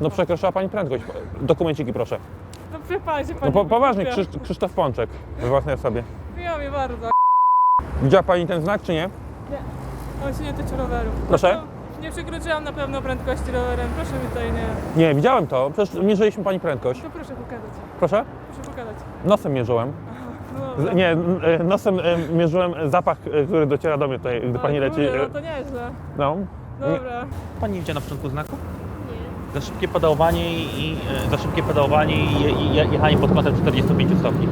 No przekroczyła pani prędkość. Dokumenciki proszę. No wie się No pani. po, poważnie. Krzysz, Krzysztof Pączek we własnej osobie. Miło mi bardzo. Widziała pani ten znak czy nie? On się nie tyczy roweru. Proszę? No, Nie przekroczyłam na pewno prędkości rowerem. Proszę mi tutaj nie. Nie, widziałem to. Przecież mierzyliśmy pani prędkość. To proszę pokazać. Proszę? Proszę pokazać. Nosem mierzyłem. No Z-. Nie, n- e, nosem e, mierzyłem zapach, e, który dociera do mnie tutaj, gdy O pani leci. e, No to nieźle. No. Dobra. Pani widziała na początku znaku? Za szybkie pedałowanie i, e, za szybkie pedałowanie i, je- i je- jechanie pod kątem 45 stopni.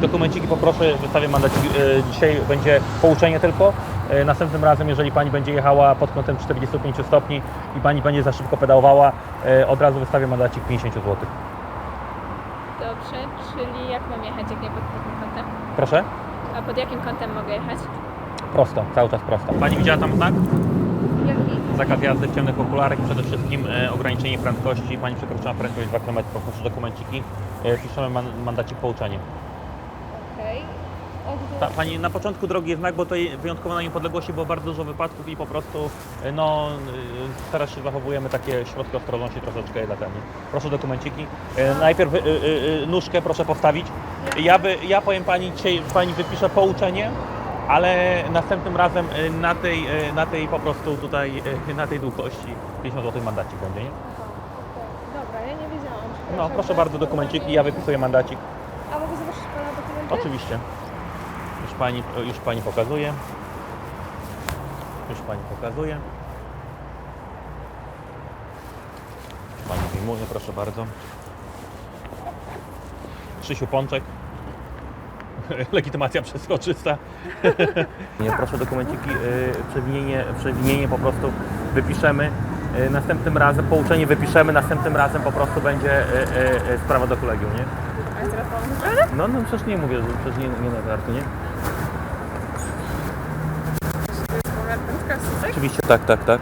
Dokumenciki poproszę, wystawię mandacik. E, dzisiaj będzie pouczenie tylko. E, następnym razem, jeżeli Pani będzie jechała pod kątem 45 stopni i Pani będzie za szybko pedałowała, od razu wystawię mandacik 50 zł. Dobrze, czyli jak mam jechać, jak nie pod takim kątem? Proszę? A pod jakim kątem mogę jechać? Prosto, cały czas prosto. Pani widziała tam znak? Zakaz jazdy w ciemnych okularach przede wszystkim e, ograniczenie prędkości. Pani przekroczyła prędkość 2 km, poproszę dokumenciki. E, piszemy man, mandacik pouczenie. Okej. Ta, pani na początku drogi jest znak, bo to wyjątkowo na niepodległości było bardzo dużo wypadków i po prostu e, no, e, teraz się zachowujemy takie środki ostrożności troszeczkę jednak. nie? Proszę dokumenciki. E, najpierw e, e, e, nóżkę proszę postawić. Ja, by, ja powiem pani, dzisiaj pani wypiszę pouczenie, ale następnym razem e, na tej, e, na tej po prostu tutaj, e, na tej długości 50 zł mandacik będzie, nie? Dobra, ja nie wiedziałam. No proszę bardzo dokumenciki, ja wypisuję mandacik. A mogę zobaczyć Pana dokumenty? Oczywiście. Już pani, już pani pokazuje. Już pani pokazuje. Pani wyjmuje, proszę bardzo. Krzysiu Pączek. Legitymacja przezroczysta. Nie, proszę dokumenciki, y, przewinienie, przewinienie po prostu wypiszemy. Y, Następnym razem, pouczenie wypiszemy, następnym razem po prostu będzie y, sprawa do kolegium, nie? No, no przecież nie mówię, że przecież nie, nie na żartu, nie? Oczywiście, tak, tak, tak.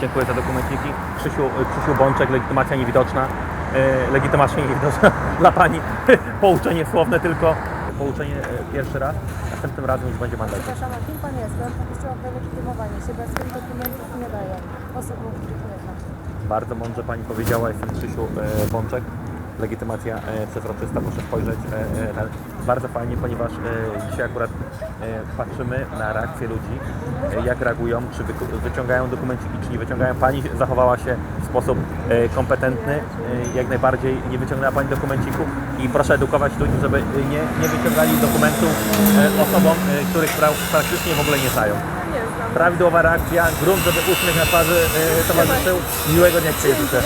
Dziękuję za dokumenciki. Krzysiu, Krzysiu Bączek, legitymacja niewidoczna. E, legitymacja niewidoczna dla Pani. Pouczenie słowne tylko. Pouczenie e, pierwszy raz, następnym razem już będzie mandat. Przepraszam, a kim pan jest? Pan poprosiła o wylegitymowanie się, bez tych dokumentów nie daje osobom, których nie znam. Bardzo mądrze Pani powiedziała, jestem Krzysiu e, Bączek. Legitymacja e, przezroczysta, proszę spojrzeć. E, e, ten. bardzo fajnie, ponieważ dzisiaj akurat patrzymy na reakcję ludzi, jak reagują, czy wyciągają dokumenciki, czy nie wyciągają. Pani zachowała się w sposób kompetentny, jak najbardziej nie wyciągnęła Pani dokumencików i proszę edukować ludzi, żeby nie, nie wyciągali dokumentów osobom, których pra- praktycznie w ogóle nie znają. Prawidłowa reakcja, grunt, żeby uśmiech na twarzy e, towarzyszył. Miłego dnia Ci życzę.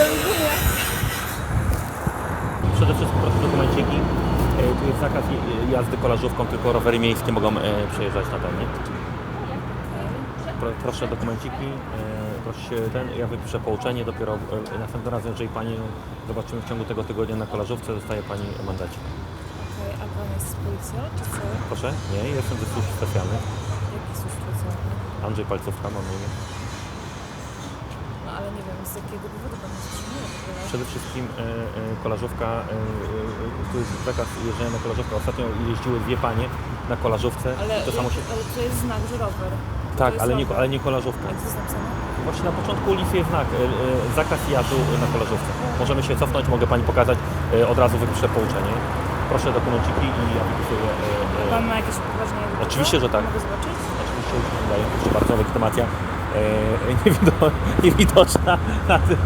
Przede wszystkim proszę dokumenciki. E, Tu jest zakaz jazdy kolażówką, tylko rowery miejskie mogą e, przejeżdżać na ten? Pro, proszę dokumenciki, e, proszę ten, ja wypiszę pouczenie, dopiero następnym razem, jeżeli Pani zobaczymy w ciągu tego tygodnia na kolażówce, dostaje Pani mandacik. Okej, a pan jest z policją, czy co? Proszę? Nie, jestem ze służb specjalnych. Jaki służb specjalny? Andrzej Palcówka mam imię. No ale nie wiem, z jakiego powodu pan w ogóle? Przede wszystkim e, e, kolażówka, e, e, tu jest zakaz jeżdżenia na kolażówkę. Ostatnio jeździły dwie panie na kolażówce. Ale, to samo się... ale to jest znak, że rower. Tak, jest ale nie, rower. ale nie kolażówka. Jak to jest napisane? Właśnie na początku ulicy jest znak, e, e, zakaz jazdy na kolażówce. Możemy się cofnąć, mogę Pani pokazać, e, od razu wypiszę pouczenie. Proszę dokumenciki i ja wypisuję. e, e, Pan ma jakieś do tego? Oczywiście, że tak. Mogę zobaczyć? Oczywiście już nie daję, proszę bardzo, legitymacja e, niewido, niewidoczna na tym.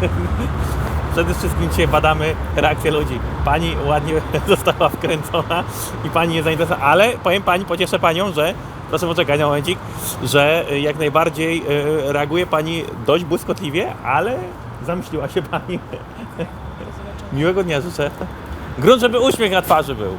Przede wszystkim dzisiaj badamy reakcję ludzi. Pani ładnie została wkręcona i pani jest zainteresowana, ale powiem pani, pocieszę panią, że proszę poczekać na momencik, że e, jak najbardziej e, reaguje pani dość błyskotliwie, ale zamyśliła się pani. Miłego dnia życzę. Grunt, żeby uśmiech na twarzy był.